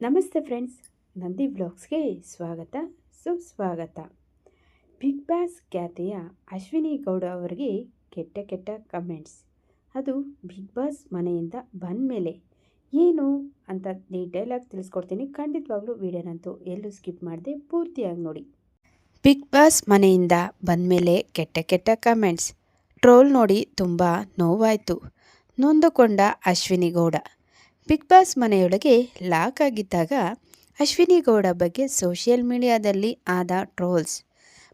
ನಮಸ್ತೆ ಫ್ರೆಂಡ್ಸ್, ನಂದಿ ಬ್ಲಾಗ್ಸ್ಗೆ ಸ್ವಾಗತ, ಸುಸ್ವಾಗತ. ಬಿಗ್ ಬಾಸ್ ಖ್ಯಾತಿಯ ಅಶ್ವಿನಿ ಗೌಡ ಅವರಿಗೆ ಕೆಟ್ಟ ಕೆಟ್ಟ ಕಮೆಂಟ್ಸ್ ಅದು ಬಿಗ್ ಬಾಸ್ ಮನೆಯಿಂದ ಬಂದ ಮೇಲೆ. ಏನು ಅಂತ ಡೀಟೇಲಾಗಿ ತಿಳಿಸ್ಕೊಡ್ತೀನಿ. ಖಂಡಿತವಾಗ್ಲೂ ವಿಡಿಯೋನಂತೂ ಎಲ್ಲೂ ಸ್ಕಿಪ್ ಮಾಡದೆ ಪೂರ್ತಿಯಾಗಿ ನೋಡಿ. ಬಿಗ್ ಬಾಸ್ ಮನೆಯಿಂದ ಬಂದ ಮೇಲೆ ಕೆಟ್ಟ ಕೆಟ್ಟ ಕಮೆಂಟ್ಸ್ ಟ್ರೋಲ್ ನೋಡಿ ತುಂಬ ನೋವಾಯಿತು. ನೊಂದುಕೊಂಡ ಅಶ್ವಿನಿ ಗೌಡ. ಬಿಗ್ ಬಾಸ್ ಮನೆಯೊಳಗೆ ಲಾಕ್ ಆಗಿದ್ದಾಗ ಅಶ್ವಿನಿ ಗೌಡ ಬಗ್ಗೆ ಸೋಷಿಯಲ್ ಮೀಡಿಯಾದಲ್ಲಿ ಆದ ಟ್ರೋಲ್ಸ್.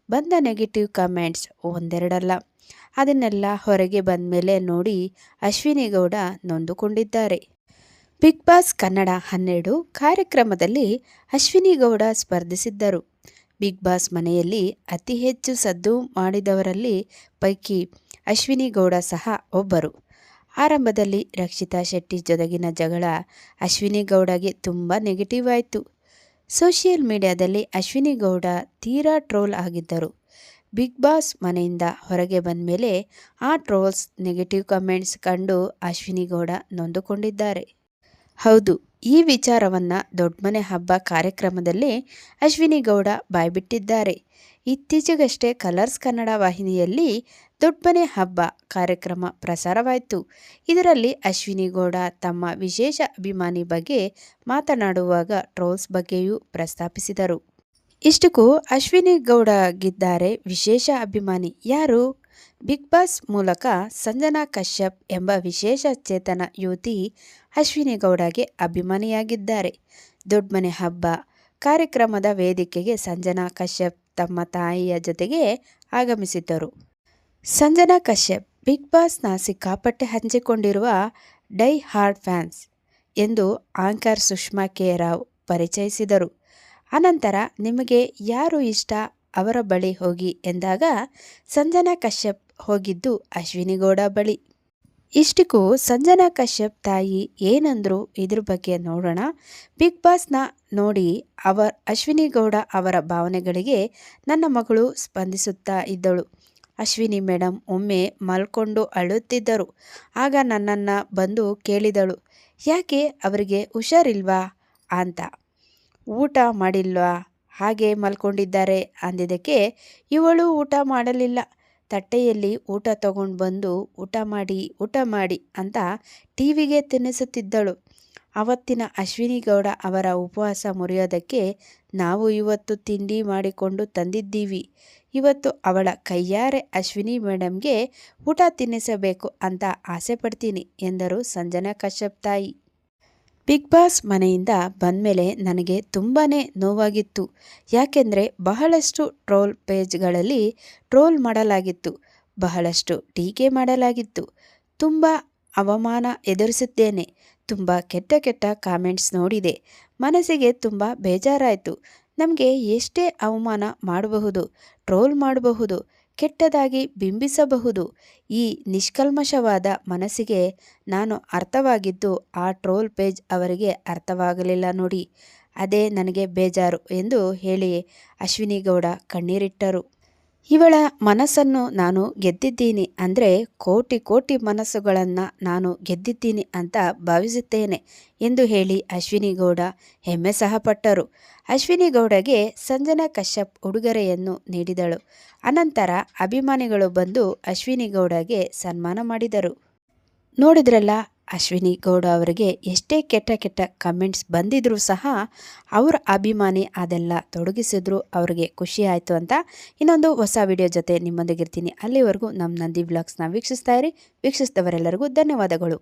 ಬಂದ ನೆಗೆಟಿವ್ ಕಮೆಂಟ್ಸ್ ಒಂದೆರಡಲ್ಲ. ಅದನ್ನೆಲ್ಲ ಹೊರಗೆ ಬಂದ ಮೇಲೆ ನೋಡಿ ಅಶ್ವಿನಿ ಗೌಡ ನೊಂದುಕೊಂಡಿದ್ದಾರೆ. ಬಿಗ್ ಬಾಸ್ ಕನ್ನಡ ಹನ್ನೆರಡು ಕಾರ್ಯಕ್ರಮದಲ್ಲಿ ಅಶ್ವಿನಿ ಗೌಡ ಸ್ಪರ್ಧಿಸಿದ್ದರು. ಬಿಗ್ ಬಾಸ್ ಮನೆಯಲ್ಲಿ ಅತಿ ಹೆಚ್ಚು ಸದ್ದು ಮಾಡಿದವರಲ್ಲಿ ಪೈಕಿ ಅಶ್ವಿನಿ ಗೌಡ ಸಹ ಒಬ್ಬರು. ಆರಂಭದಲ್ಲಿ ರಕ್ಷಿತಾ ಶೆಟ್ಟಿ ಜೊತೆಗಿನ ಜಗಳ ಅಶ್ವಿನಿ ಗೌಡಗೆ ತುಂಬ ನೆಗೆಟಿವ್ ಆಯಿತು. ಸೋಷಿಯಲ್ ಮೀಡಿಯಾದಲ್ಲಿ ಅಶ್ವಿನಿ ಗೌಡ ತೀರಾ ಟ್ರೋಲ್ ಆಗಿದ್ದರು. ಬಿಗ್ ಬಾಸ್ ಮನೆಯಿಂದ ಹೊರಗೆ ಬಂದ ಮೇಲೆ ಆ ಟ್ರೋಲ್ಸ್ ನೆಗೆಟಿವ್ ಕಮೆಂಟ್ಸ್ ಕಂಡು ಅಶ್ವಿನಿ ಗೌಡ ನೊಂದುಕೊಂಡಿದ್ದಾರೆ. ಹೌದು, ಈ ವಿಚಾರವನ್ನು ದೊಡ್ಡಮನೆ ಹಬ್ಬ ಕಾರ್ಯಕ್ರಮದಲ್ಲಿ ಅಶ್ವಿನಿ ಗೌಡ ಬಾಯ್ಬಿಟ್ಟಿದ್ದಾರೆ. ಇತ್ತೀಚೆಗಷ್ಟೇ ಕಲರ್ಸ್ ಕನ್ನಡ ವಾಹಿನಿಯಲ್ಲಿ ದೊಡ್ಡಮನೆ ಹಬ್ಬ ಕಾರ್ಯಕ್ರಮ ಪ್ರಸಾರವಾಯಿತು. ಇದರಲ್ಲಿ ಅಶ್ವಿನಿ ಗೌಡ ತಮ್ಮ ವಿಶೇಷ ಅಭಿಮಾನಿ ಬಗ್ಗೆ ಮಾತನಾಡುವಾಗ ಟ್ರೋಲ್ಸ್ ಬಗ್ಗೆಯೂ ಪ್ರಸ್ತಾಪಿಸಿದರು. ಇಷ್ಟಕ್ಕೂ ಅಶ್ವಿನಿ ಗೌಡಗಿದ್ದಾರೆ ವಿಶೇಷ ಅಭಿಮಾನಿ ಯಾರು? ಬಿಗ್ ಬಾಸ್ ಮೂಲಕ ಸಂಜನಾ ಕಶ್ಯಪ್ ಎಂಬ ವಿಶೇಷ ಚೇತನ ಯುವತಿ ಅಶ್ವಿನಿ ಗೌಡಗೆ ಅಭಿಮಾನಿಯಾಗಿದ್ದಾರೆ. ದೊಡ್ಡಮನೆ ಹಬ್ಬ ಕಾರ್ಯಕ್ರಮದ ವೇದಿಕೆಗೆ ಸಂಜನಾ ಕಶ್ಯಪ್ ತಮ್ಮ ತಾಯಿಯ ಜೊತೆಗೆ ಆಗಮಿಸಿದ್ದರು. ಸಂಜನಾ ಕಶ್ಯಪ್, ಬಿಗ್ ಬಾಸ್ನ ಸಿಕ್ಕಾಪಟ್ಟೆ ಹಂಚಿಕೊಂಡಿರುವ ಡೈ ಹಾರ್ಡ್ ಫ್ಯಾನ್ಸ್ ಎಂದು ಆಂಕರ್ ಸುಷ್ಮಾ ಕೆ. ರಾವ್ ಪರಿಚಯಿಸಿದರು. ಅನಂತರ ನಿಮಗೆ ಯಾರು ಇಷ್ಟ? ಅವರ ಬಳಿ ಹೋಗಿ ಎಂದಾಗ ಸಂಜನಾ ಕಶ್ಯಪ್ ಹೋಗಿದ್ದು ಅಶ್ವಿನಿ ಗೌಡ ಬಳಿ. ಇಷ್ಟಕ್ಕೂ ಸಂಜನಾ ಕಶ್ಯಪ್ ತಾಯಿ ಏನಂದ್ರು ಇದ್ರ ಬಗ್ಗೆ ನೋಡೋಣ. ಬಿಗ್ ಬಾಸ್ನ ನೋಡಿ ಅವರ ಅಶ್ವಿನಿ ಗೌಡ ಅವರ ಭಾವನೆಗಳಿಗೆ ನನ್ನ ಮಗಳು ಸ್ಪಂದಿಸುತ್ತಾ ಇದ್ದಳು. ಅಶ್ವಿನಿ ಮೇಡಮ್ ಒಮ್ಮೆ ಮಲ್ಕೊಂಡು ಅಳುತ್ತಿದ್ದರು. ಆಗ ನನ್ನನ್ನು ಬಂದು ಕೇಳಿದಳು, ಯಾಕೆ ಅವರಿಗೆ ಹುಷಾರಿಲ್ವಾ? ಅಂತ. ಊಟ ಮಾಡಿಲ್ವಾ? ಹಾಗೆ ಮಲ್ಕೊಂಡಿದ್ದಾರೆ ಅಂದಿದ್ದಕ್ಕೆ, ಇವಳು ಊಟ ಮಾಡಲಿಲ್ಲ. ತಟ್ಟೆಯಲ್ಲಿ ಊಟ ತಗೊಂಡು ಬಂದು ಊಟ ಮಾಡಿ ಊಟ ಮಾಡಿ ಅಂತ ಟಿವಿಗೆ ತಿನ್ನಿಸುತ್ತಿದ್ದಳು. ಅವತ್ತಿನ ಅಶ್ವಿನಿ ಗೌಡ ಅವರ ಉಪವಾಸ ಮುರಿಯೋದಕ್ಕೆ ನಾವು ಇವತ್ತು ತಿಂಡಿ ಮಾಡಿಕೊಂಡು ತಂದಿದ್ದೀವಿ. ಇವತ್ತು ಅವಳ ಕೈಯಾರೆ ಅಶ್ವಿನಿ ಮೇಡಮ್ಗೆ ಊಟ ತಿನ್ನಿಸಬೇಕು ಅಂತ ಆಸೆ ಪಡ್ತೀನಿ ಎಂದರು ಸಂಜನಾ ಕಶ್ಯಪ್ ತಾಯಿ. ಬಿಗ್ ಬಾಸ್ ಮನೆಯಿಂದ ಬಂದಮೇಲೆ ನನಗೆ ತುಂಬಾ ನೋವಾಗಿತ್ತು. ಯಾಕೆಂದರೆ ಬಹಳಷ್ಟು ಟ್ರೋಲ್ ಪೇಜ್ಗಳಲ್ಲಿ ಟ್ರೋಲ್ ಮಾಡಲಾಗಿತ್ತು. ಬಹಳಷ್ಟು ಟೀಕೆ ಮಾಡಲಾಗಿತ್ತು. ತುಂಬ ಅವಮಾನ ಎದುರಿಸುತ್ತೇನೆ ತುಂಬ ಕೆಟ್ಟ ಕೆಟ್ಟ ಕಾಮೆಂಟ್ಸ್ ನೋಡಿದೆ. ಮನಸ್ಸಿಗೆ ತುಂಬ ಬೇಜಾರಾಯಿತು. ನಮಗೆ ಎಷ್ಟೇ ಅವಮಾನ ಮಾಡಬಹುದು, ಟ್ರೋಲ್ ಮಾಡಬಹುದು, ಕೆಟ್ಟದಾಗಿ ಬಿಂಬಿಸಬಹುದು, ಈ ನಿಷ್ಕಲ್ಮಶವಾದ ಮನಸ್ಸಿಗೆ ನಾನು ಅರ್ಥವಾಗಿದ್ದು ಆ ಟ್ರೋಲ್ ಪೇಜ್ ಅವರಿಗೆ ಅರ್ಥವಾಗಲಿಲ್ಲ ನೋಡಿ. ಅದೇ ನನಗೆ ಬೇಜಾರು ಎಂದು ಹೇಳಿ ಅಶ್ವಿನಿ ಗೌಡ ಕಣ್ಣೀರಿಟ್ಟರು. ಇವಳ ಮನಸ್ಸನ್ನು ನಾನು ಗೆದ್ದಿದ್ದೀನಿ ಅಂದರೆ ಕೋಟಿ ಕೋಟಿ ಮನಸ್ಸುಗಳನ್ನು ನಾನು ಗೆದ್ದಿದ್ದೀನಿ ಅಂತ ಭಾವಿಸುತ್ತೇನೆ ಎಂದು ಹೇಳಿ ಅಶ್ವಿನಿ ಗೌಡ ಹೆಮ್ಮೆ ಸಹಪಟ್ಟರು. ಅಶ್ವಿನಿ ಗೌಡಗೆ ಸಂಜನಾ ಕಶ್ಯಪ್ ಉಡುಗೊರೆಯನ್ನು ನೀಡಿದಳು. ಅನಂತರ ಅಭಿಮಾನಿಗಳು ಬಂದು ಅಶ್ವಿನಿ ಗೌಡಗೆ ಸನ್ಮಾನ ಮಾಡಿದರು. ನೋಡಿದ್ರಲ್ಲ ಅಶ್ವಿನಿ ಗೌಡ ಅವರಿಗೆ ಎಷ್ಟೇ ಕೆಟ್ಟ ಕೆಟ್ಟ ಕಮೆಂಟ್ಸ್ ಬಂದಿದ್ರೂ ಸಹ ಅವರ ಅಭಿಮಾನಿ ಅದೆಲ್ಲ ತೊಡಗಿಸಿದ್ರು, ಅವರಿಗೆ ಖುಷಿ ಆಯಿತು ಅಂತ ಇನ್ನೊಂದು ಹೊಸ ವಿಡಿಯೋ ಜೊತೆ ನಿಮ್ಮೊಂದಿಗಿರ್ತೀನಿ. ಅಲ್ಲಿವರೆಗೂ ನಮ್ಮ ನಂದಿ ಬ್ಲಾಗ್ಸ್ನ ವೀಕ್ಷಿಸ್ತಾ ಇರಿ. ವೀಕ್ಷಿಸಿದವರೆಲ್ಲರಿಗೂ ಧನ್ಯವಾದಗಳು.